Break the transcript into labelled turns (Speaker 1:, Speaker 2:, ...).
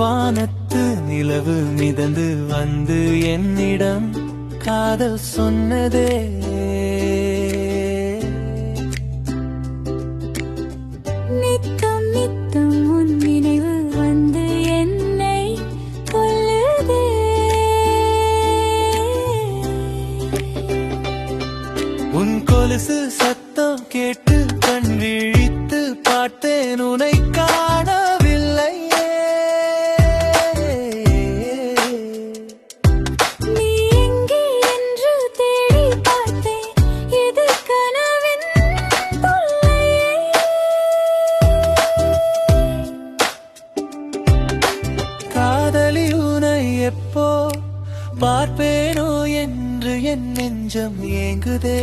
Speaker 1: வானத்து நிலவு மிதந்து வந்து என்னிடம் காதல் சொன்னதே.
Speaker 2: நித்தம் நித்தம் உன் நினைவு வந்து என்னை கொல்லுதே.
Speaker 1: உன் கொலுசு சத்தம் கேட்டு கண் விழித்து பார்த்தேன் உனை எப்போ பார்ப்பேனோ என்று என் நெஞ்சம் ஏங்குதே?